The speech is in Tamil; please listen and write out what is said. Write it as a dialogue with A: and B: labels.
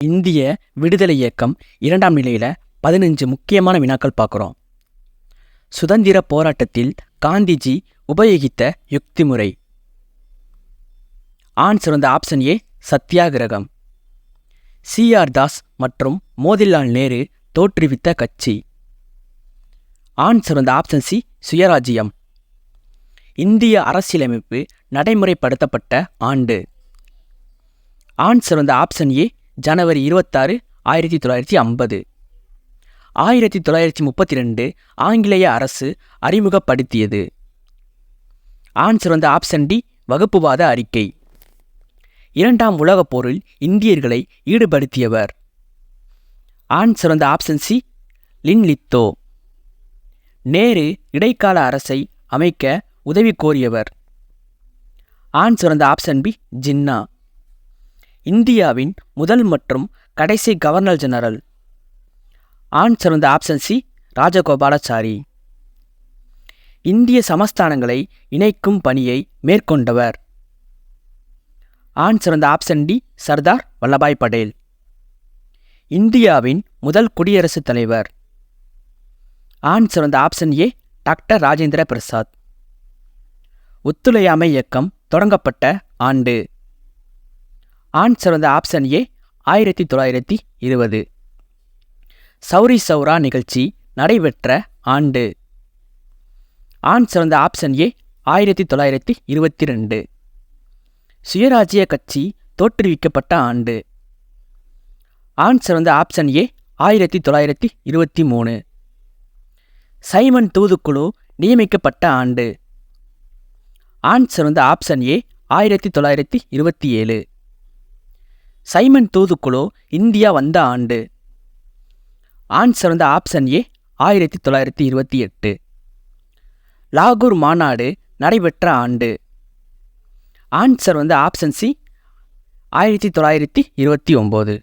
A: இந்திய விடுதலை இயக்கம் இரண்டாம் நிலையில் பதினஞ்சு முக்கியமான வினாக்கள் பார்க்குறோம். சுதந்திர போராட்டத்தில் காந்திஜி உபயோகித்த யுக்தி முறை ஆன்சர் வந்து ஆப்ஷன் ஏ சத்தியாகிரகம் சிஆர் தாஸ் மற்றும் மோதிலால் நேரு தோற்றுவித்த கட்சி. ஆன்சர் வந்து ஆப்ஷன் சி சுயராஜ்யம் இந்திய அரசியலமைப்பு நடைமுறைப்படுத்தப்பட்ட ஆண்டு. ஆன்சர் வந்து ஆப்ஷன் ஏ ஜனவரி இருபத்தாறு ஆயிரத்தி தொள்ளாயிரத்தி ஐம்பது. ஆயிரத்தி தொள்ளாயிரத்தி முப்பத்தி ரெண்டு ஆங்கிலேய அரசு அறிமுகப்படுத்தியது. ஆன்சர் வந்து ஆப்ஷன் டி வகுப்புவாத அறிக்கை. இரண்டாம் உலகப் போரில் இந்தியர்களை ஈடுபடுத்தியவர். ஆன்சர் வந்து option C Linlithgow. Nehru இடைக்கால அரசை அமைக்க உதவி கோரியவர். ஆன்சர் வந்து ஆப்ஷன் பி ஜின்னா. இந்தியாவின் முதல் மற்றும் கடைசி கவர்னர் ஜெனரல் ஆன்சர் வந்து ஆப்ஷன் சி ராஜகோபாலாச்சாரி. இந்திய சமஸ்தானங்களை இணைக்கும் பணியை மேற்கொண்டவர். ஆன்சர் வந்து ஆப்ஷன் டி சர்தார் வல்லபாய் படேல். இந்தியாவின் முதல் குடியரசுத் தலைவர். ஆன்சர் வந்து option A doctor Rajendra Prasad. ஒத்துழையாமை இயக்கம் தொடங்கப்பட்ட ஆண்டு. ஆன்சர் வந்து ஆப்ஷன் ஏ ஆயிரத்தி தொள்ளாயிரத்தி இருபது. சௌரி சௌரா நிகழ்ச்சி நடைபெற்ற ஆண்டு. ஆன்சர் வந்து ஆப்ஷன் ஏ ஆயிரத்தி தொள்ளாயிரத்தி இருபத்தி ரெண்டு சுயராஜ்ய கட்சி தோற்றுவிக்கப்பட்ட ஆண்டு. ஆன்சர் வந்து ஆப்ஷன் ஏ ஆயிரத்தி தொள்ளாயிரத்தி இருபத்தி மூணு. சைமன் தூதுக்குழு நியமிக்கப்பட்ட ஆண்டு. ஆன்சர் வந்து ஆப்ஷன் ஏ ஆயிரத்தி தொள்ளாயிரத்தி இருபத்தி ஏழு. சைமன் தூதுக்குழு இந்தியா வந்த ஆண்டு. ஆன்சர் வந்து ஆப்ஷன் ஏ ஆயிரத்தி தொள்ளாயிரத்தி இருபத்தி எட்டு. லாகூர் மாநாடு நடைபெற்ற ஆண்டு. ஆன்சர் வந்து ஆப்ஷன் சி ஆயிரத்தி தொள்ளாயிரத்தி இருபத்தி ஒம்பது.